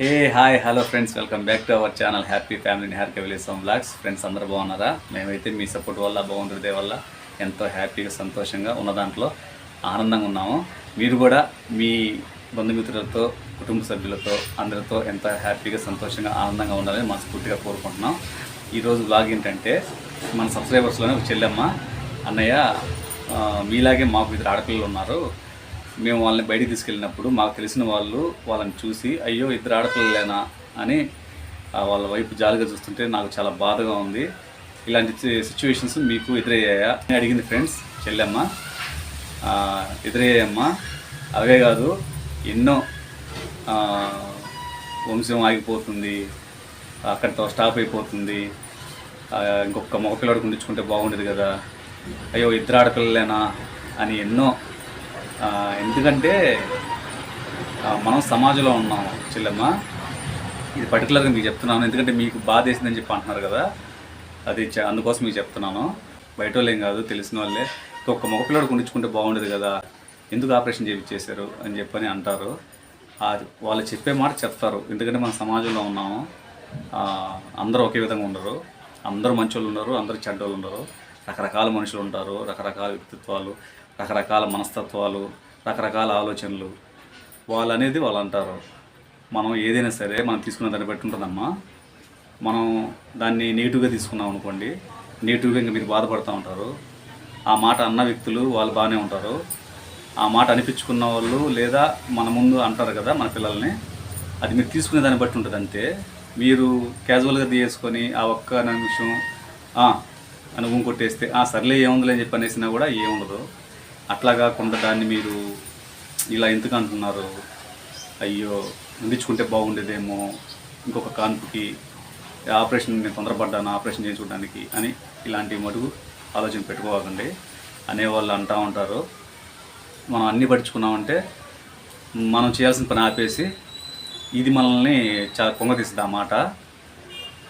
Hey hi hello friends welcome back to our channel happy family happy village home blogs friends అందరూ బాగున్నారా? మేమైతే మీ support వల్ల బాగుంటుంది వల్ల ఎంతో హ్యాపీగా సంతోషంగా ఉన్న దాంట్లో ఆనందంగా ఉన్నాము. మీరు కూడా మీ బంధుమిత్రులతో కుటుంబ సభ్యులతో అందరితో ఎంత హ్యాపీగా సంతోషంగా ఆనందంగా ఉండాలని మనస్ఫూర్తిగా కోరుకుంటున్నాం. ఈరోజు బ్లాగ్ ఏంటంటే మన సబ్స్క్రైబర్స్లోనే ఒక చెల్లెమ్మ. అన్నయ్య మీలాగే మాకు ఇద్దరు ఆడపిల్లలు ఉన్నారు. మేము వాళ్ళని బయటికి తీసుకెళ్ళినప్పుడు మాకు తెలిసిన వాళ్ళు వాళ్ళని చూసి అయ్యో ఇద్దరు ఆడపిల్లలేనా? అని వాళ్ళ వైపు జాలిగా చూస్తుంటే నాకు చాలా బాధగా ఉంది. ఇలాంటి సిచ్యువేషన్స్ మీకు ఎదురయ్యాయా? అని అడిగింది ఫ్రెండ్స్ చెల్లెమ్మ ఎదురయ్యాయమ్మా అవే కాదు ఎన్నో వంశం ఆగిపోతుంది అక్కడితో స్టాప్ అయిపోతుంది ఇంకొక మగపిల్లడు ఉండించుకుంటే బాగుండేది కదా అయ్యో ఇద్దరు ఆడపిల్లలేనా? అని ఎన్నో ఎందుకంటే మనం సమాజంలో ఉన్నాం చెల్లెమ్మ. ఇది పర్టికులర్గా మీకు చెప్తున్నాను. ఎందుకంటే మీకు బాధ వేసిందని చెప్పి అంటున్నారు కదా. అది అందుకోసం మీకు చెప్తున్నాను. బయట వాళ్ళు ఏం కాదు తెలిసిన వాళ్ళే. ఇంకొక మగపిల్లడు గుండించుకుంటే బాగుండేది కదా. ఎందుకు ఆపరేషన్ చేయించేశారు అని చెప్పని అంటారు. అది వాళ్ళు చెప్పే మాట చెప్తారు. ఎందుకంటే మన సమాజంలో ఉన్నాము. అందరూ ఒకే విధంగా ఉండరు. అందరూ మంచోళ్ళు ఉన్నారు అందరూ చెడ్డోళ్ళు ఉండరు. రకరకాల మనుషులు ఉంటారు రకరకాల వ్యక్తిత్వాలు రకరకాల మనస్తత్వాలు రకరకాల ఆలోచనలు. వాళ్ళు అనేది వాళ్ళు అంటారు మనం ఏదైనా సరే మనం తీసుకున్న దాన్ని బట్టి ఉంటుందమ్మా. మనం దాన్ని నెగిటివ్గా తీసుకున్నాం అనుకోండి నెగిటివ్గా ఇంకా మీరు బాధపడుతూ ఉంటారు. ఆ మాట అన్న వ్యక్తులు వాళ్ళు బాగానే ఉంటారు. ఆ మాట అనిపించుకున్న వాళ్ళు లేదా మన ముందు అంటారు కదా మన పిల్లల్ని అది మీరు తీసుకునే దాన్ని బట్టి ఉంటుంది అంతే మీరు క్యాజువల్గా తీసుకొని ఆ ఒక్క నిమిషం అని కొట్టేస్తే ఆ సర్లే ఏముందిలే అని చెప్పి అనేసినా కూడా ఏముండదు. అట్లా కాకుండా దాన్ని మీరు ఇలా ఎందుకు అంటున్నారు? అయ్యో అందించుకుంటే బాగుండేదేమో ఇంకొక కాన్పుకి ఆపరేషన్ నేను తొందరపడ్డాను ఆపరేషన్ చేయించుకోవడానికి అని ఇలాంటి మటుకు ఆలోచన పెట్టుకోవాలండి. అనేవాళ్ళు అంటూ ఉంటారు. మనం అన్నీ పట్టించుకున్నామంటే మనం చేయాల్సిన పని ఆపేసి ఇది మనల్ని చాలా పొంగతీస్తుంది ఆ మాట.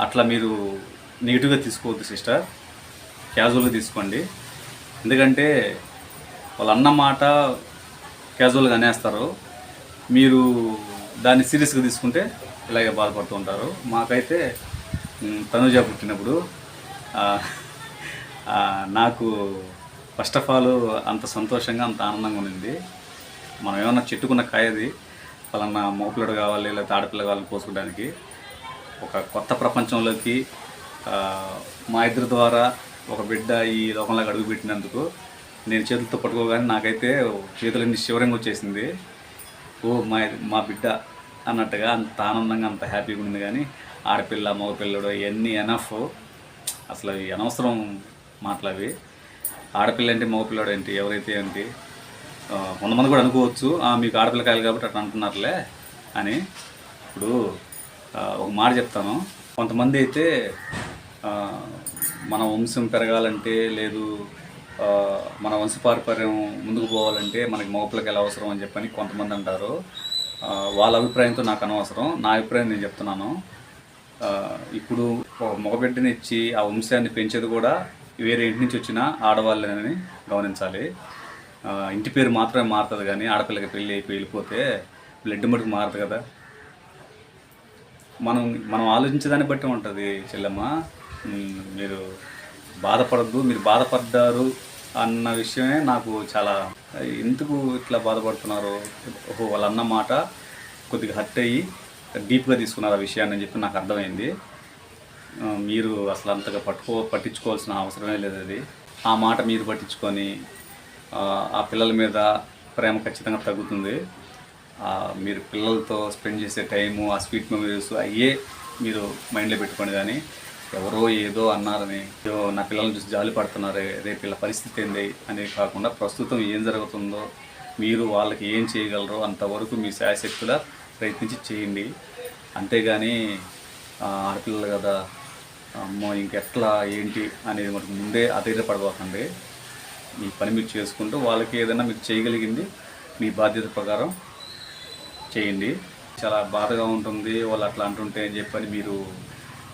అట్లా మీరు నెగిటివ్గా తీసుకోవద్దు సిస్టర్. క్యాజువల్గా తీసుకోండి. ఎందుకంటే వాళ్ళు అన్న మాట క్యాజువల్గా అనేస్తారు. మీరు దాన్ని సీరియస్గా తీసుకుంటే ఇలాగే బాధపడుతూ ఉంటారు. మాకైతే తనుజ పుట్టినప్పుడు నాకు ఫస్ట్ ఆఫ్ ఆల్ అంత సంతోషంగా అంత ఆనందంగా ఉండింది. మనం ఏమన్నా చెట్టుకున్న కాయది పలానా మోపిల్లడు కావాలి లేదా ఆడపిల్ల కావాలని పోసుకోవడానికి ఒక కొత్త ప్రపంచంలోకి మా ఇద్దరి ద్వారా ఒక బిడ్డ ఈ లోకంలోకి అడుగుపెట్టినందుకు నేను చేతులతో పట్టుకోగానే నాకైతే చేతులన్నీ శివరంగా వచ్చేసింది. ఓ మా మా బిడ్డ అన్నట్టుగా అంత ఆనందంగా అంత హ్యాపీగా ఉంది కానీ ఆడపిల్ల మగపిల్లడు ఇవన్నీ ఎనఫ్. అసలు అనవసరం మాటలు అవి. ఆడపిల్ల ఏంటి మగపిల్లడు ఏంటి ఎవరైతే ఏంటి కొంతమంది కూడా అనుకోవచ్చు "ఆ, మీకు ఆడపిల్లకాయలు కాబట్టి అట్లా అంటున్నారులే అని. ఇప్పుడు ఒక మాట చెప్తాను. కొంతమంది అయితే మన వంశం పెరగాలంటే లేదు మన వంశపారపర్యం ముందుకు పోవాలంటే మనకి మగపిల్లకి ఎలా అవసరం అని చెప్పని కొంతమంది అంటారు. వాళ్ళ అభిప్రాయంతో నాకు అనవసరం. నా అభిప్రాయం నేను చెప్తున్నాను. ఇప్పుడు ఒక మగబిడ్డని ఇచ్చి ఆ వంశాన్ని పెంచేది కూడా వేరే ఇంటి నుంచి వచ్చిన ఆడవాళ్ళని గమనించాలి. ఇంటి పేరు మాత్రమే మారుతుంది కానీ ఆడపిల్లకి పెళ్ళి అయిపోయి వెళ్ళిపోతే బ్లడ్ మటుకు మారదు కదా. మనం మనం ఆలోచించేదాన్ని బట్టి ఉంటుంది చెల్లమ్మ. మీరు బాధపడద్దు మీరు బాధపడ్డారు అన్న విషయమే నాకు చాలా ఎందుకు ఇట్లా బాధపడుతున్నారు? ఓహో వాళ్ళ అన్న మాట కొద్దిగా హర్ట్ అయ్యి డీప్గా తీసుకున్నారు ఆ విషయాన్ని అని చెప్పి నాకు అర్థమైంది. మీరు అసలు అంతగా పట్టుకో పట్టించుకోవాల్సిన అవసరమే లేదు అది. ఆ మాట మీరు పట్టించుకొని ఆ, పిల్లల మీద ప్రేమ ఖచ్చితంగా తగ్గుతుంది. మీరు పిల్లలతో స్పెండ్ చేసే టైము ఆ స్వీట్ మెమరీస్ అయ్యే మీరు మైండ్లో పెట్టుకోండి కానీ ఎవరో ఏదో అన్నారని. నా పిల్లల్ని చూసి జాలి పడుతున్నారే రేపు వీళ్ళ పరిస్థితి ఏంది అనేది కాకుండా ప్రస్తుతం ఏం జరుగుతుందో మీరు వాళ్ళకి ఏం చేయగలరో అంతవరకు మీ శాయశక్తులా ప్రయత్నించి చేయండి. అంతేగాని ఆడపిల్లలు కదా అమ్మో ఇంకెట్లా ఏంటి అనేది మనకు ముందే అధైర్యపడబోకండి మీ పని మీరు చేసుకుంటూ వాళ్ళకి ఏదైనా మీకు చేయగలిగింది మీ బాధ్యత ప్రకారం చేయండి. చాలా బాధగా ఉంటుంది వాళ్ళు అట్లా అంటుంటే అని చెప్పని మీరు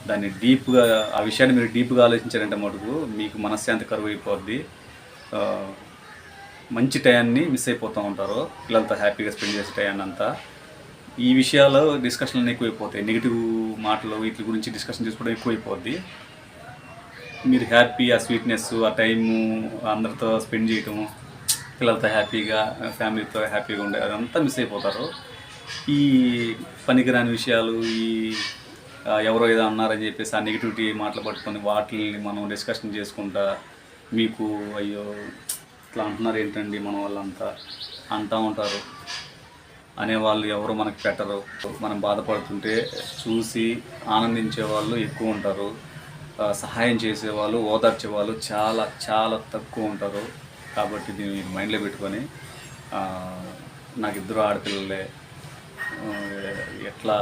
దాన్ని డీప్గా ఆ విషయాన్ని మీరు డీప్గా ఆలోచించారంటే మటుకు మీకు మనశ్శాంతి కరువు అయిపోద్ది మంచి టయాన్ని మిస్ అయిపోతూ ఉంటారు. పిల్లలతో హ్యాపీగా స్పెండ్ చేసే టయాన్ని అంతా. ఈ విషయాలు డిస్కషన్లు ఎక్కువైపోతాయి. నెగిటివ్ మాటలు వీటి గురించి డిస్కషన్ చేసుకోవడం ఎక్కువైపోద్ది. మీరు హ్యాపీ ఆ స్వీట్నెస్ ఆ టైము అందరితో స్పెండ్ చేయటము పిల్లలతో హ్యాపీగా ఫ్యామిలీతో హ్యాపీగా ఉండే అదంతా మిస్ అయిపోతారు. ఈ పనికిరాని విషయాలు ఈ ఎవరో ఏదో అన్నారని చెప్పేసి ఆ నెగిటివిటీ మాటలు పట్టుకొని వాటిని మనం డిస్కషన్ చేసుకుంటా మీకు అయ్యో ఇట్లా అంటున్నారు ఏంటండి మన వాళ్ళంతా? అంటూ ఉంటారు. అనేవాళ్ళు ఎవరు మనకు పెట్టరు. మనం బాధపడుతుంటే చూసి ఆనందించే వాళ్ళు ఎక్కువ ఉంటారు. సహాయం చేసేవాళ్ళు ఓదార్చే వాళ్ళు చాలా చాలా తక్కువ ఉంటారు. కాబట్టి దీన్ని మైండ్లో పెట్టుకొని నాకు ఇద్దరు ఆడపిల్లలే ఎట్లా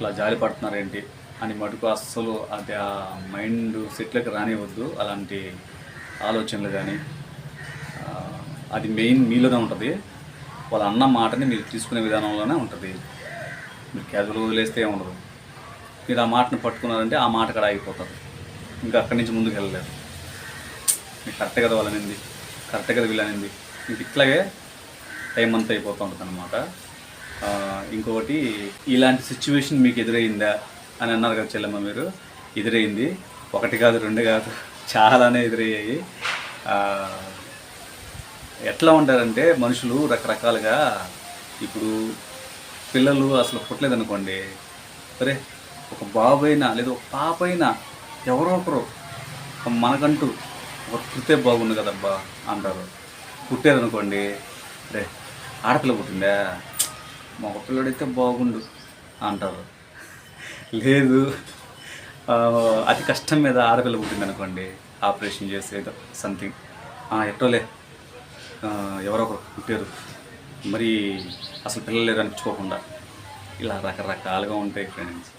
ఇట్లా జాలి పడుతున్నారేంటి అని మటుకు అస్సలు అది ఆ మైండ్ సెట్లకు రానివద్దు అలాంటి ఆలోచనలు కానీ అది మెయిన్ మీలోనే ఉంటుంది. వాళ్ళ అన్న మాటని మీరు తీసుకునే విధానంలోనే ఉంటుంది. మీరు క్యాజువల్ వదిలేస్తే ఉండదు. మీరు ఆ మాటను పట్టుకున్నారంటే ఆ మాట అక్కడ ఆగిపోతారు ఇంకా అక్కడి నుంచి ముందుకు వెళ్ళలేరు. మీకు కరెక్ట్ కదా వాళ్ళనింది కరెక్ట్ కదా వీళ్ళనింది మీకు ఇట్లాగే టైం అంతా అయిపోతూ ఉంటుంది అనమాట ఇంకొకటి ఇలాంటి సిచ్యువేషన్ మీకు ఎదురైందా? అని అన్నారు కదా చెల్లమ్మ మీరు. ఎదురైంది. ఒకటి కాదు రెండు కాదు చాలానే ఎదురయ్యాయి. ఎట్లా ఉంటారంటే మనుషులు రకరకాలుగా ఇప్పుడు పిల్లలు అసలు పుట్టలేదనుకోండి అరే ఒక బాబు అయినా లేదా ఒక పాప అయినా ఎవరో ఒకరు మనకంటూ ఒక పుట్టే బాగుండు కదబ్బా అంటారు. పుట్టారనుకోండి రే ఆడపిల్ల పుట్టిందా? మగపిల్లడైతే బాగుండు అంటారు. లేదు అతి కష్టం మీద ఆడపిల్ల పుట్టింది అనుకోండి ఆపరేషన్ చేసేదో సంథింగ్. ఎట్టోలే. ఎవరో ఒకరు పుట్టారు. మరి అసలు పిల్లలు లేరు అనిపించుకోకుండా ఇలా రకరకాలుగా ఉంటాయి ఫ్రెండ్స్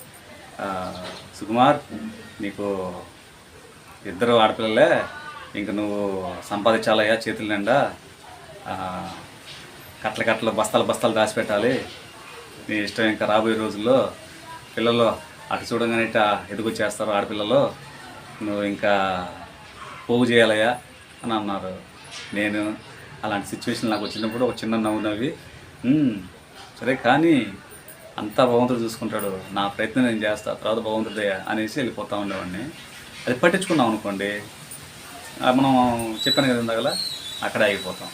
సుకుమార్ నీకు ఇద్దరు ఆడపిల్లలే ఇంక నువ్వు సంపాదించాలయ్యా చేతుల నిండా. ఆ, కట్ల కట్టలు బస్తాలు బస్తాలు దాచిపెట్టాలి. నీ ఇష్టం ఇంకా రాబోయే రోజుల్లో పిల్లలు అటు చూడగానే ఇట్లా ఎదుగుచ్చేస్తారు ఆడపిల్లలు. నువ్వు ఇంకా పోగు చేయాలయ్యా అని అన్నారు. నేను అలాంటి సిచ్యువేషన్ నాకు వచ్చినప్పుడు ఒక చిన్న నవ్వు నవ్వి సరే కానీ అంతా భగవంతుడు చూసుకుంటాడు. నా ప్రయత్నం నేను చేస్తా తర్వాత భగవంతుడయ్యా అనేసి వెళ్ళిపోతూ ఉండేవాడిని. అది పట్టించుకున్నాం అనుకోండి. మనం చెప్పాను కదా ఇందాకలా అక్కడ ఆగిపోతాం.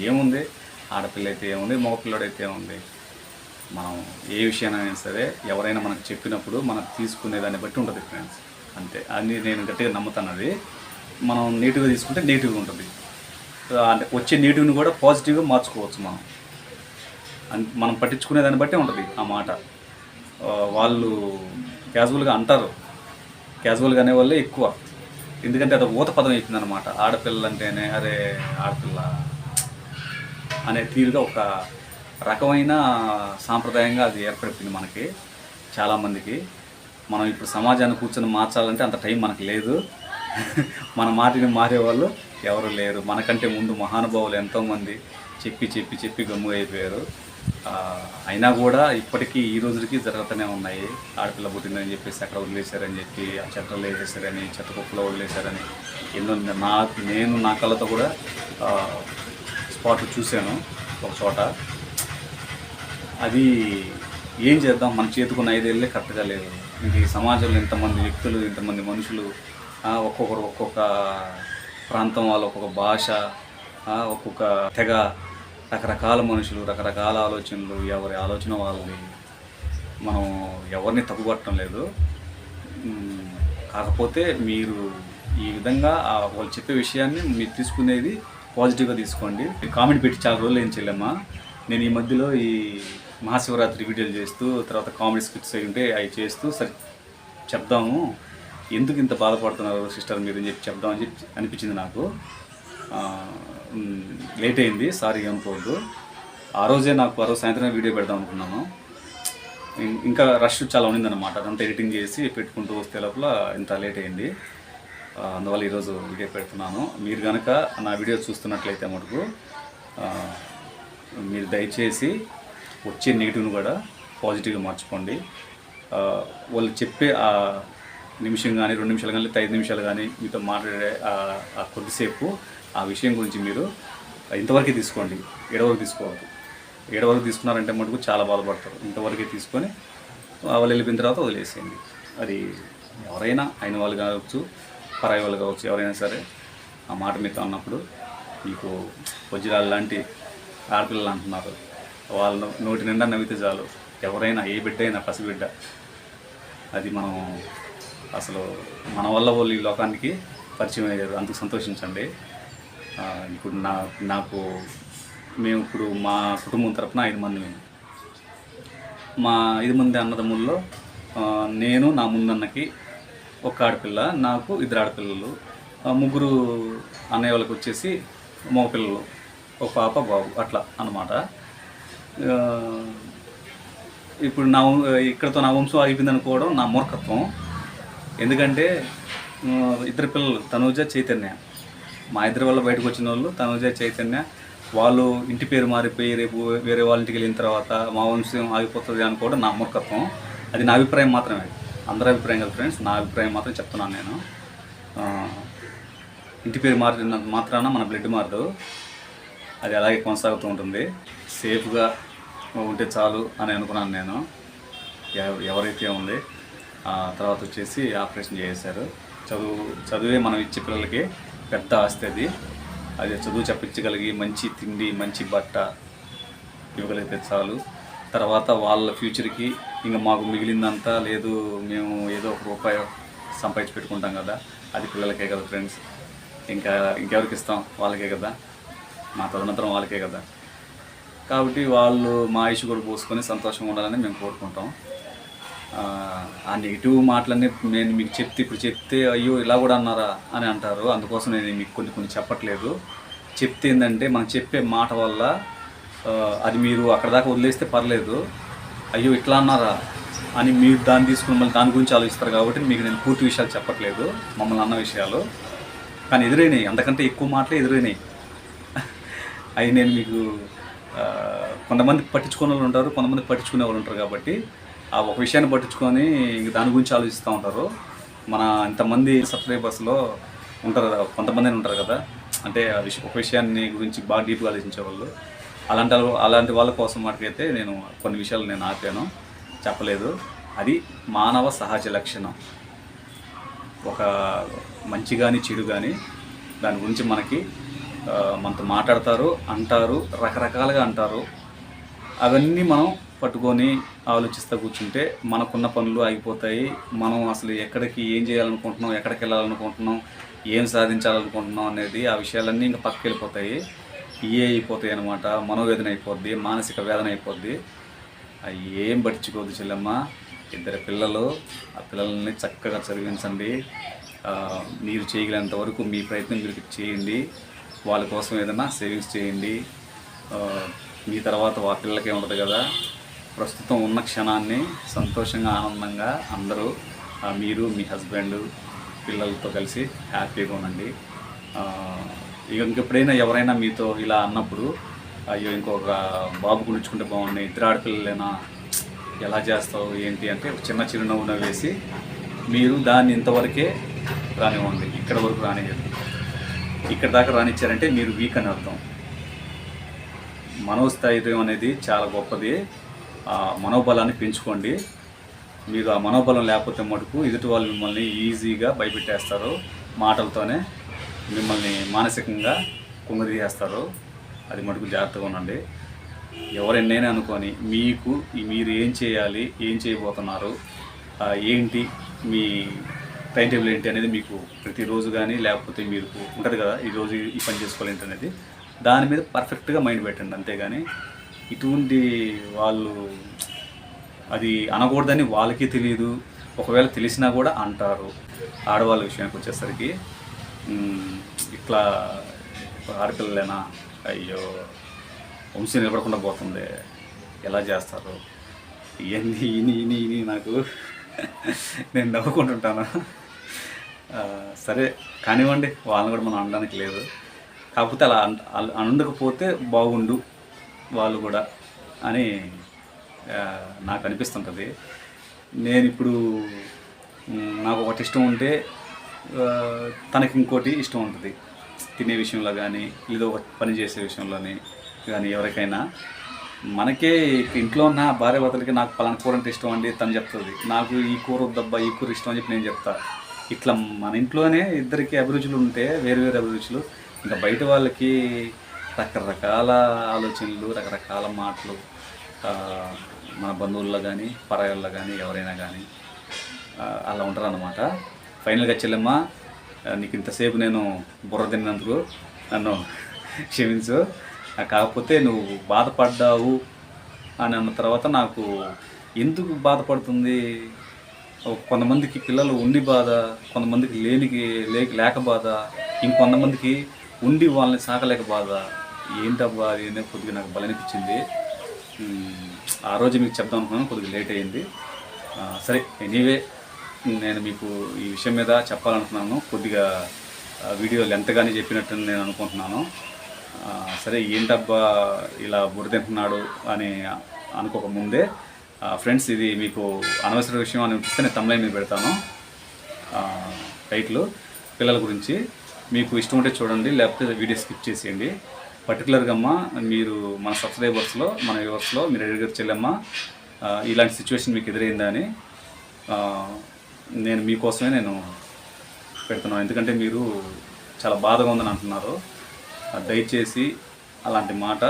ఏముంది? ఆడపిల్ల అయితే ఏముంది మగపిల్లడు అయితే ఏముంది? మనం ఏ విషయానైనా సరే ఎవరైనా మనకు చెప్పినప్పుడు మనం తీసుకునే దాన్ని బట్టి ఉంటుంది ఫ్రెండ్స్ అంతే. అది నేను గట్టిగా నమ్ముతాను అది మనం నీట్గా తీసుకుంటే నెగిటివ్గా ఉంటుంది. అంటే వచ్చే నెగిటివ్ని కూడా పాజిటివ్గా మార్చుకోవచ్చు మనం. అన్- మనం పట్టించుకునే దాన్ని బట్టే ఉంటుంది ఆ మాట. వాళ్ళు క్యాజువల్గా అంటారు. క్యాజువల్గా అనే వాళ్ళే ఎక్కువ. ఎందుకంటే అది ఊత పదం అయిపోయింది అనమాట ఆడపిల్ల అంటేనే అరే ఆడపిల్ల అనే తీరుగా ఒక రకమైన సాంప్రదాయంగా అది ఏర్పడిపోయింది మనకి చాలామందికి మనం ఇప్పుడు సమాజాన్ని కూర్చొని మార్చాలంటే అంత టైం మనకు లేదు. మన మాటిని మారేవాళ్ళు ఎవరు లేరు. మనకంటే ముందు మహానుభావులు ఎంతోమంది చెప్పి చెప్పి చెప్పి గమ్ము అయిపోయారు. అయినా కూడా ఇప్పటికీ ఈ రోజుకి జరుగుతూనే ఉన్నాయి. ఆడపిల్ల పుట్టిందని చెప్పేసి అక్కడ వదిలేశారని చెప్పి ఆ చెట్టలో వేసేసారని చెత్త కుప్పలో వదిలేశారని ఎన్నో నా నేను నా కళ్ళతో కూడా స్పాట్ చూశాను ఒక చోట. అది ఏం చేద్దాం? మన చేతుకున్న ఐదేళ్ళే కరెక్ట్గా లేదు ఇది సమాజంలో ఇంతమంది వ్యక్తులు ఇంతమంది మనుషులు ఒక్కొక్కరు ఒక్కొక్క ప్రాంతం వాళ్ళు ఒక్కొక్క భాష ఒక్కొక్క తెగ రకరకాల మనుషులు రకరకాల ఆలోచనలు ఎవరి ఆలోచన వాళ్ళని మనం ఎవరిని తప్పుపట్టడం లేదు. కాకపోతే మీరు ఈ విధంగా వాళ్ళు చెప్పే విషయాన్ని మీరు తీసుకునేది పాజిటివ్గా తీసుకోండి. కామెంట్ పెట్టి చాలా రోజులు ఏం చెల్లమ్మా నేను ఈ మధ్యలో ఈ మహాశివరాత్రి వీడియోలు చేస్తూ తర్వాత కామెడీ స్క్రిప్ట్స్ అయి ఉంటే అవి చేస్తూ సరే చెప్దాము. ఎందుకు ఇంత బాధపడుతున్నారు సిస్టర్ మీరు అని చెప్పి చెప్దామని చెప్పి అనిపించింది నాకు. లేట్ అయింది. సారీ అనుకోవద్దు. ఆ రోజే నాకు ఆ రోజు సాయంత్రం వీడియో పెడదాం అనుకున్నాను. ఇంకా రష్ చాలా ఉన్నిందనమాట అదంతా ఎడిటింగ్ చేసి పెట్టుకుంటూ వస్తే లోపల ఇంత లేట్ అయింది. అందువల్ల ఈరోజు వీడియో పెడుతున్నాను మీరు కనుక నా వీడియో చూస్తున్నట్లయితే మటుకు మీరు దయచేసి వచ్చే నెగిటివ్ను కూడా పాజిటివ్గా మార్చుకోండి. వాళ్ళు చెప్పే ఆ నిమిషం కానీ రెండు నిమిషాలు కానీ లేదా ఐదు నిమిషాలు కానీ మీతో మాట్లాడే ఆ- కొద్దిసేపు ఆ విషయం గురించి మీరు ఇంతవరకు తీసుకోండి. ఎడవరకు తీసుకోవద్దు. ఏడవరకు తీసుకున్నారంటే మటుకు చాలా బాధపడతారు. ఇంతవరకే తీసుకొని వాళ్ళు వెళ్ళిపోయిన తర్వాత వదిలేసేయండి. అది ఎవరైనా అయిన వాళ్ళు కావచ్చు పరాయి వాళ్ళు కావచ్చు ఎవరైనా సరే ఆ మాట మీతో అన్నప్పుడు మీకు వజ్రాలు లాంటి ఆడపిల్లలు అంటున్నారు. వాళ్ళు నోటి నిండా నవ్వితే చాలు. ఎవరైనా ఏ బిడ్డ అయినా పసిబిడ్డ. అది మనం అసలు మన వల్ల వాళ్ళు ఈ లోకానికి పరిచయం అయ్యారు. అందుకు సంతోషించండి. ఇప్పుడు నా నాకు మేము ఇప్పుడు మా కుటుంబం తరపున ఐదు మంది మేము. మా ఐదు మంది అన్నదమ్ముల్లో నేను నా ముందన్నకి ఒక ఆడపిల్ల నాకు ఇద్దరు ఆడపిల్లలు ముగ్గురు అన్నయ్య వాళ్ళకి వచ్చేసి మగపిల్లలు ఒక పాప బాబు అట్లా అన్నమాట. ఇప్పుడు నా ఇక్కడతో నా వంశం ఆగిపోయింది అనుకోవడం నా మూర్ఖత్వం. ఎందుకంటే ఇద్దరు పిల్లలు తనూజ చైతన్య. మా ఇద్దరి వల్ల బయటకు వచ్చిన వాళ్ళు తనూజ చైతన్య వాళ్ళు ఇంటి పేరు మారిపోయి రేపు వేరే వాళ్ళ ఇంటికి వెళ్ళిన తర్వాత మా వంశం ఆగిపోతుంది అనుకోవడం నా మూర్ఖత్వం. అది నా అభిప్రాయం మాత్రమే. అందరి అభిప్రాయం కదా ఫ్రెండ్స్ నా అభిప్రాయం మాత్రం చెప్తున్నాను నేను. ఇంటి పేరు మారినంత మాత్రాన మన బ్లడ్ మారదు. అది అలాగే కొనసాగుతూ ఉంటుంది. సేఫ్గా ఉంటే చాలు అని అనుకున్నాను నేను. ఎవరైతే ఉంది ఆ తర్వాత వచ్చేసి ఆపరేషన్ చేశారు చదువు చదువే మనం ఇచ్చే పిల్లలకి పెద్ద ఆస్తి అది. అది చదువు చెప్పించగలిగి మంచి తిండి మంచి బట్ట ఇవ్వగలిగితే చాలు. తర్వాత వాళ్ళ ఫ్యూచర్కి ఇంకా మాకు మిగిలిందంతా లేదు మేము ఏదో ఒక రూపాయి సంపాదించి పెట్టుకుంటాం కదా. అది పిల్లలకే కదా ఫ్రెండ్స్. ఇంకా ఇంకెవరికి ఇస్తాం? వాళ్ళకే కదా. మా తదనంతరం వాళ్ళకే కదా. కాబట్టి వాళ్ళు మా ఇష్యూ కూడా పోసుకొని సంతోషంగా ఉండాలని మేము కోరుకుంటాం. ఆ, నెగిటివ్ మాటలన్నీ నేను మీకు చెప్తే ఇప్పుడు చెప్తే అయ్యో ఇలా కూడా అన్నారా? అని అంటారు. అందుకోసం నేను మీకు కొన్ని కొన్ని చెప్పట్లేదు. చెప్తే ఏంటంటే మనం చెప్పే మాట వల్ల అది మీరు అక్కడ దాకా వదిలేస్తే పర్లేదు. అయ్యో ఇట్లా అన్నారా? అని మీరు దాన్ని తీసుకుని మళ్ళీ దాని గురించి ఆలోచిస్తారు కాబట్టి మీకు నేను పూర్తి విషయాలు చెప్పట్లేదు మమ్మల్ని అన్న విషయాలు. కానీ ఎదురైనాయి అంతకంటే ఎక్కువ మాటలే ఎదురైనాయి. అవి నేను మీకు కొంతమంది పట్టించుకునే వాళ్ళు ఉంటారు కొంతమంది పట్టించుకునే వాళ్ళు ఉంటారు కాబట్టి ఆ ఒక విషయాన్ని పట్టించుకొని ఇంక దాని గురించి ఆలోచిస్తూ ఉంటారు. మన ఇంతమంది సబ్స్క్రైబర్స్లో ఉంటారు కదా, కొంతమంది ఉంటారు కదా అంటే ఆ విషయం ఒక విషయాన్ని గురించి బాగా డీప్గా ఆలోచించే వాళ్ళు అలాంటి అలాంటి వాళ్ళ కోసం మటుకైతే నేను కొన్ని విషయాలు నేను ఆపాను. చెప్పలేదు. అది మానవ సహజ లక్షణం. ఒక మంచి కానీ చెడు కానీ దాని గురించి మనకి మనతో మాట్లాడతారు అంటారు రకరకాలుగా అంటారు. అవన్నీ మనం పట్టుకొని ఆలోచిస్తూ కూర్చుంటే మనకున్న పనులు ఆగిపోతాయి. మనం అసలు ఎక్కడికి ఏం చేయాలనుకుంటున్నాం ఎక్కడికి వెళ్ళాలనుకుంటున్నాం ఏం సాధించాలనుకుంటున్నాం అనేది ఆ విషయాలన్నీ ఇంకా పక్కకి వెళ్ళిపోతాయి ఇయే అయిపోతాయి అనమాట మనోవేదన అయిపోద్ది మానసిక వేదన అయిపోద్ది. అవి ఏం పట్టించుకోవద్దు చెల్లెమ్మ. ఇద్దరు పిల్లలు ఆ పిల్లల్ని చక్కగా చదివించండి. మీరు చేయగలిగినంత వరకు మీ ప్రయత్నం మీరు చేయండి. వాళ్ళ కోసం ఏదైనా సేవింగ్స్ చేయండి. మీ తర్వాత ఆ పిల్లలకి ఉండదు కదా. ప్రస్తుతం ఉన్న క్షణాన్ని సంతోషంగా ఆనందంగా అందరూ మీరు మీ హస్బెండ్ పిల్లలతో కలిసి హ్యాపీగా ఉండండి. ఇక ఇంకెప్పుడైనా ఎవరైనా మీతో ఇలా అన్నప్పుడు అయ్యో ఇంకొక బాబు గురించుకుంటే బాగుంది ఇద్దరు ఆడపిల్లలేనా? ఎలా చేస్తావు? ఏంటి? అంటే చిన్న చిరునవ్వున వేసి మీరు దాన్ని ఇంతవరకే రానివ్వండి. ఇక్కడ వరకు రానివ్వండి ఇక్కడ దాకా రానిచ్చారంటే మీరు వీక్ అని అర్థం. మనోస్థైర్యం అనేది చాలా గొప్పది. ఆ మనోబలాన్ని పెంచుకోండి. మీరు ఆ మనోబలం లేకపోతే మటుకు ఎదుటి వాళ్ళు మిమ్మల్ని ఈజీగా భయపెట్టేస్తారు మాటలతోనే. మిమ్మల్ని మానసికంగా కుంగదీసేస్తారు అది మటుకు జాగ్రత్తగా ఉండండి. ఎవరైనా అనుకొని మీకు మీరు ఏం చేయాలి ఏం చేయబోతున్నారు ఏంటి మీ టైం టేబుల్ ఏంటి అనేది మీకు ప్రతిరోజు కానీ లేకపోతే మీరు ఉంటుంది కదా ఈరోజు ఈ పని చేసుకోవాలి ఏంటి అనేది దాని మీద పర్ఫెక్ట్గా మైండ్ పెట్టండి అంతేగాని ఇటువంటి వాళ్ళు అది అనకూడదని వాళ్ళకి తెలియదు. ఒకవేళ తెలిసినా కూడా అంటారు. ఆడవాళ్ళ విషయానికి వచ్చేసరికి ఇట్లా ఆడపిల్లలేనా అయ్యో వంశీ నిలబడకుండా పోతుంది. ఎలా చేస్తారు? ఇవన్నీ ఇని ఇని ఇని నాకు నేను నవ్వుకుంటుంటాను సరే కానివ్వండి వాళ్ళని కూడా మనం అనడానికి లేదు. కాకపోతే అలా అన్- అనకపోతే బాగుండు వాళ్ళు కూడా అని నాకు అనిపిస్తుంటుంది. నేను ఇప్పుడు నాకు ఒకటి ఇష్టం ఉంటే తనకి ఇంకోటి ఇష్టం ఉంటుంది. తినే విషయంలో కానీ ఏదో ఒక పని చేసే విషయంలోని కానీ ఎవరికైనా. మనకే ఇంట్లో ఉన్న భార్య భర్తలకి నాకు పలానా కూర అంటే ఇష్టం అండి తను చెప్తుంది. నాకు ఈ కూర వద్దబ్బా ఈ కూర ఇష్టం అని చెప్పి నేను చెప్తా. ఇట్లా మన ఇంట్లోనే ఇద్దరికి అభిరుచులు ఉంటే వేరు వేరు అభిరుచులు. ఇంకా బయట వాళ్ళకి రకరకాల ఆలోచనలు రకరకాల మాటలు మన బంధువుల్లో కానీ పరాయాల్లో కానీ ఎవరైనా కానీ అలా ఉంటారు అనమాట ఫైనల్గా చెల్లెమ్మ నీకు ఇంతసేపు నేను బుర్ర తిన్నందుకు నన్ను క్షమించు. కాకపోతే నువ్వు బాధపడ్డావు అని అన్న తర్వాత నాకు ఎందుకు బాధపడుతుంది? కొంతమందికి పిల్లలు ఉండి బాధ కొంతమందికి లేనికి లేక లేక బాధ ఇంకొంతమందికి ఉండి వాళ్ళని సాకలేక బాధ. ఏంటబ్బా అది అనేది కొద్దిగా నాకు బలనిపించింది. ఆ రోజు మీకు చెప్దాం అనుకున్నాను కొద్దిగా లేట్ అయింది సరే ఎనీవే నేను మీకు ఈ విషయం మీద చెప్పాలనుకున్నాను. కొద్దిగా వీడియో లెంతగానే చెప్పినట్టు నేను అనుకుంటున్నాను. సరే ఏంటబ్బా ఇలా బురదింటున్నాడు అని అనుకోకముందే ఫ్రెండ్స్ ఇది మీకు అనవసర విషయం అని అనిపిస్తే నేను తమిళ మీద పెడతాను. టైటిల్ పిల్లల గురించి. మీకు ఇష్టం ఉంటే చూడండి లేకపోతే వీడియో స్కిప్ చేసేయండి. పర్టికులర్గా అమ్మ మీరు మన సబ్స్క్రైబర్స్లో మన వ్యూవర్స్లో మీరు అడిగారు చెల్లెమ్మ ఇలాంటి సిచ్యువేషన్ మీకు ఎదురైందా అని. నేను మీకోసమే నేను పెడుతున్నాను. ఎందుకంటే మీరు చాలా బాధగా ఉందని అంటున్నారు. దయచేసి అలాంటి మాట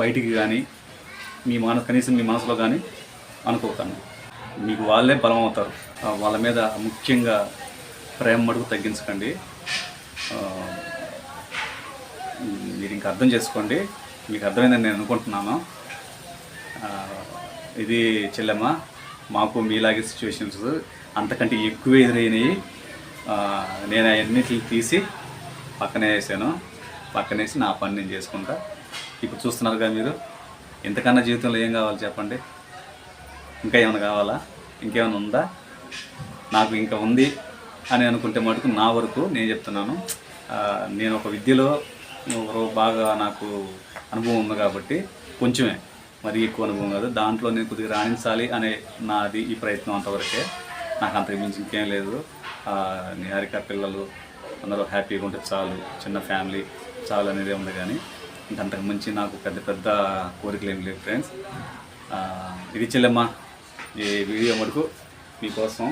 బయటికి కానీ మీ మనసు కనీసం మీ మనసులో కానీ అనుకోకండి. మీకు వాళ్ళే బలం అవుతారు వాళ్ళ మీద ముఖ్యంగా ప్రేమ మడుగు తగ్గించకండి. మీరు ఇంకా అర్థం చేసుకోండి. మీకు అర్థమైందని నేను అనుకుంటున్నాను. ఇది చెల్లెమ్మ మాకు మీలాగే సిచ్యువేషన్స్ అంతకంటే ఎక్కువ ఎదురైనవి ఆ, నేను అవన్నిటిని తీసి పక్కనే వేసాను. పక్కనేసి నా పని నేను చేసుకుంటా. ఇప్పుడు చూస్తున్నారుగా మీరు ఇంతకన్నా జీవితంలో ఏం కావాలి చెప్పండి? ఇంకా ఏమైనా కావాలా? ఇంకేమైనా ఉందా? నాకు ఇంకా ఉంది అని అనుకుంటే మటుకు నా వరకు నేను చెప్తున్నాను. నేను ఒక విద్యలో బాగా నాకు అనుభవం ఉంది కాబట్టి కొంచెమే. మరి ఎక్కువ అనుభవం కాదు. దాంట్లో నేను కొద్దిగా రాణించాలి అనే నాది ఈ ప్రయత్నం అంతవరకే. నాకు అంతకు మించి ఇంకేం లేదు. నిహారిక పిల్లలు అందరూ హ్యాపీగా ఉంటే చాలు. చిన్న ఫ్యామిలీ చాలు అనేది ఉంది కానీ. ఇంకంతకు మించి నాకు పెద్ద పెద్ద కోరికలు ఏం లేవు ఫ్రెండ్స్. ఇది చెల్లెమ్మ. ఈ వీడియో మటుకు మీకోసం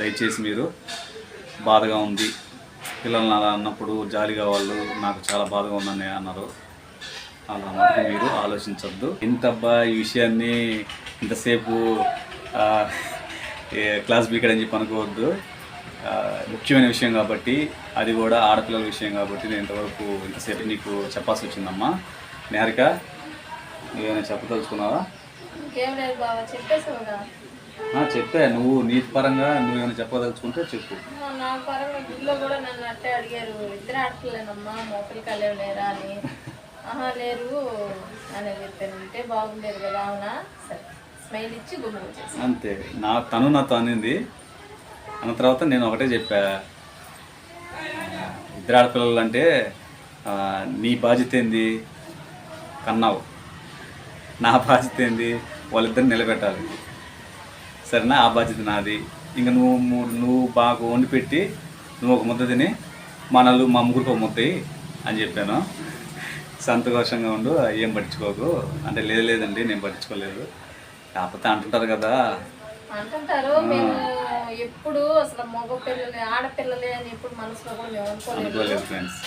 దయచేసి మీరు బాధగా ఉంది. పిల్లల్ని అలా అన్నప్పుడు జాలిగా వాళ్ళు నాకు చాలా బాధగా ఉందని అన్నారు. అలా మటుకు మీరు ఆలోచించొద్దు. ఇంతబ్బా ఈ విషయాన్ని ఇంతసేపు క్లాస్ బీకడని చెప్పి అనుకోవద్దు. ముఖ్యమైన విషయం కాబట్టి అది కూడా ఆడపిల్లల విషయం కాబట్టి నేను ఇంతవరకు ఇంతసేపు నీకు చెప్పాల్సి వచ్చిందమ్మా. నేరిక ఏమైనా చెప్పదలుచుకున్నావా? చెప్పా. నువ్వు నీతి పరంగా నువ్వేమైనా చెప్పదలుచుకుంటే చెప్పు. నా పరంగా గుడిలో కూడా నన్ను అట్టే అడిగారు. ఇద్దరు ఆడపిల్లలేనమ్మా మోకలి కలేవు లేరా అని. ఆహా లేరు. అని చెప్పాను అంటే బాగుండేది కదా అవునా? సరే. స్మైల్ ఇచ్చి గుమ్మ అంతే. నా తను నాతో అనింది అన్న తర్వాత నేను ఒకటే చెప్పా. ఇద్దరు ఆడపిల్లలు అంటే నీ బాధ్యత ఏంది? కన్నావు. నా బాధ్యత ఏంది? వాళ్ళిద్దరిని నిలబెట్టాలి. సరేనా? ఆ బాధ్యత నాది. ఇంకా నువ్వు మూడు నువ్వు బాగా వండి పెట్టి నువ్వు ఒక ముద్ద తిని మా నలుగురు మా ముగ్గురికి ఒక ముద్దయి అని చెప్పాను. సంతోషంగా ఉండు ఏం పట్టించుకోకు. అంటే లేదు లేదండి నేను పట్టించుకోలేదు. కాకపోతే అంటుంటారు కదా. అంటుంటారు మేము ఎప్పుడు అసలు మగ పిల్లలే ఆడపిల్లలే అని ఎప్పుడు మనసులో కూడా మేము అనుకోలేదు. ఫ్రెండ్స్.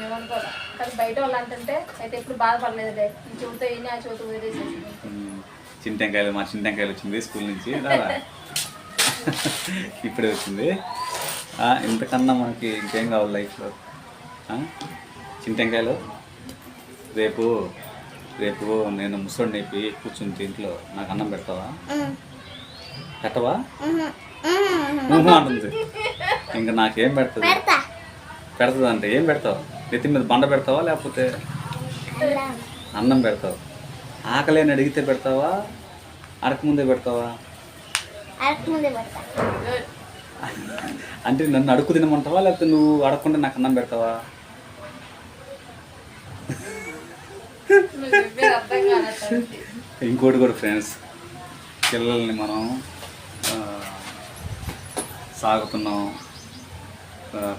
మేము కానీ బయట వాళ్ళు అంటుంటే అయితే ఎప్పుడు బాధపడలేదులే. ఈ చెబుతా ఇన్ని ఆ చెబుతూ వదిలేసేసి చింటెంకాయలు మా చింటెంకాయలు వచ్చింది స్కూల్ నుంచి. ఇప్పుడే వచ్చింది. ఇంతకన్నా మనకి ఇంకేం కావాలి లైఫ్లో? ఆ? రేపు రేపు నేను ముసడి నేపి కూర్చుని ఇంట్లో నాకు అన్నం పెడతావా? పెట్టవా? అంటుంది. ఇంకా నాకేం పెడుతుంది? పెడుతుంది అంటే ఏం పెడతావు? నెత్తి మీద బండ పెడతావా లేకపోతే అన్నం పెడతావు? ఆకలి అని అడిగితే పెడతావా? అడక ముందే పెడతావా? అంటే నన్ను అడుగు తినమంటావా లేకపోతే నువ్వు అడగకుండా నాకు అన్నం పెడతావా నువ్వు చెప్పేది అర్థం కానట్టు ఇంకోటి కూడా ఫ్రెండ్స్ పిల్లల్ని మనం సాగుతున్నాం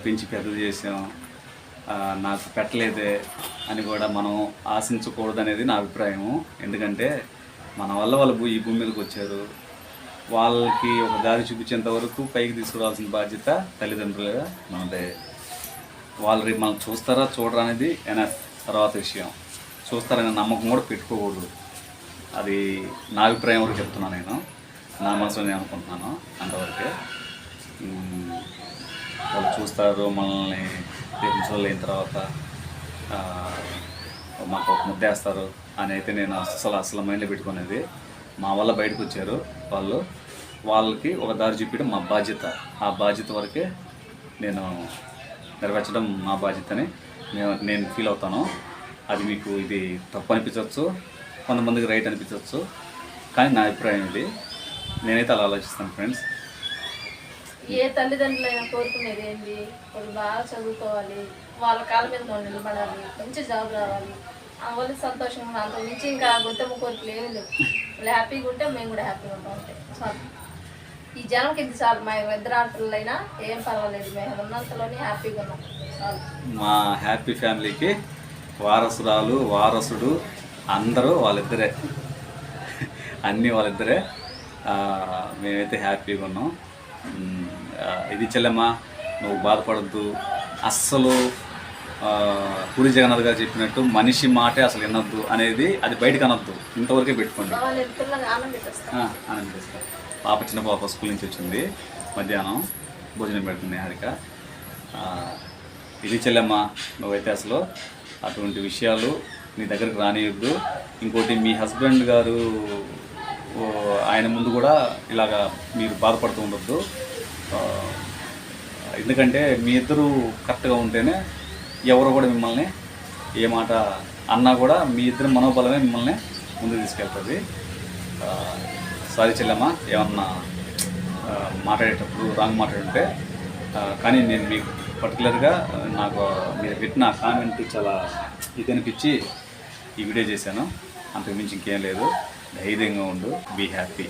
పెంచి పెద్ద చేసాం నాకు పెట్టలేదే అని కూడా మనం ఆశించకూడదు అనేది నా అభిప్రాయము. ఎందుకంటే మన వల్ల వాళ్ళు ఈ భూమి మీదకి వచ్చారు. వాళ్ళకి ఒక దారి చూపించేంత వరకు పైకి తీసుకురావాల్సిన బాధ్యత తల్లిదండ్రులుగా మనదే. వాళ్ళు రేపు మనం చూస్తారా చూడరా అనేది ఎన తర్వాత విషయం. చూస్తారనే నమ్మకం కూడా పెట్టుకోకూడదు. అది నా అభిప్రాయం వరకు చెప్తున్నాను నేను. నా మనసులో నేను అనుకుంటున్నాను అంతవరకే. వాళ్ళు చూస్తారు మనల్ని రేపు అయిన తర్వాత మాకు ఒక ముద్దేస్తారు అని అయితే నేను అసలు అసలు మైండ్లో పెట్టుకునేది. మా వల్ల బయటకు వచ్చారు వాళ్ళు. వాళ్ళకి ఒక దారి చూపించడం మా బాధ్యత. ఆ బాధ్యత వరకే నేను నెరవేర్చడం మా బాధ్యతని నేను నేను ఫీల్ అవుతాను. అది మీకు ఇది తప్పు అనిపించవచ్చు కొంతమందికి రైట్ అనిపించవచ్చు కానీ నా అభిప్రాయం ఇది. నేనైతే అలా ఆలోచిస్తాను ఫ్రెండ్స్. ఏ తల్లిదండ్రులైనా కోరుకునేది ఏంటి వాళ్ళు బాగా చదువుకోవాలి వాళ్ళ కాళ్ళ మీద మనం నిలబడాలి మంచి జాబ్ రావాలి. వాళ్ళకి సంతోషంగా. అంతకు మించి ఇంకా గొంతమ్మ కోరికలు ఏమి లేవు. వాళ్ళు హ్యాపీగా ఉంటే మేము కూడా హ్యాపీగా ఉంటాం అంతే. చాలు. ఈ జనంకి ఇది చాలు. మా ఇద్దరు ఆటలైనా ఏం పర్వాలేదు. మేము ఉన్నంతలోనే హ్యాపీగా ఉన్నాం. చాలు. మా హ్యాపీ ఫ్యామిలీకి వారసురాలు వారసుడు అందరూ వాళ్ళిద్దరే. అన్నీ వాళ్ళిద్దరే. మేమైతే హ్యాపీగా ఉన్నాం. ఇది చెల్లెమ్మ నువ్వు బాధపడద్దు. అస్సలు పూరి జగన్నాథ్ గారు చెప్పినట్టు మనిషి మాటే అసలు వినొద్దు అనేది అది బయటకు అనొద్దు. ఇంతవరకే పెట్టుకోండి. వాళ్ళ ఇద్దరులాగా ఆనందం పెట్టేస్తాం ఆ, ఆనందిస్తాం పాప చిన్న పాప స్కూల్ నుంచి వచ్చింది. మధ్యాహ్నం భోజనం పెడుతుంది హారిక. ఇది చెల్లెమ్మ నువ్వైతే అసలు అటువంటి విషయాలు నీ దగ్గరికి రానియొద్దు. ఇంకోటి మీ హస్బెండ్ గారు ఆయన ముందు కూడా ఇలాగా మీరు బాధపడుతూ ఉండొద్దు. ఎందుకంటే మీ ఇద్దరు కరెక్ట్గా ఉంటేనే ఎవరు కూడా మిమ్మల్ని ఏ మాట అన్నా కూడా మీ ఇద్దరు మనోబలమే మిమ్మల్ని ముందుకు తీసుకెళ్తుంది. సారీ చెల్లెమ్మ ఏమన్నా మాట్లాడేటప్పుడు రాంగ్ మాట్లాడుంటే కానీ నేను మీకు పర్టికులర్గా నాకు మీరు పెట్టిన కామెంట్ చాలా ఇది అనిపించి ఈ వీడియో చేశాను. అంతకుమించి ఇంకేం లేదు. ధైర్యంగా ఉండు. Be happy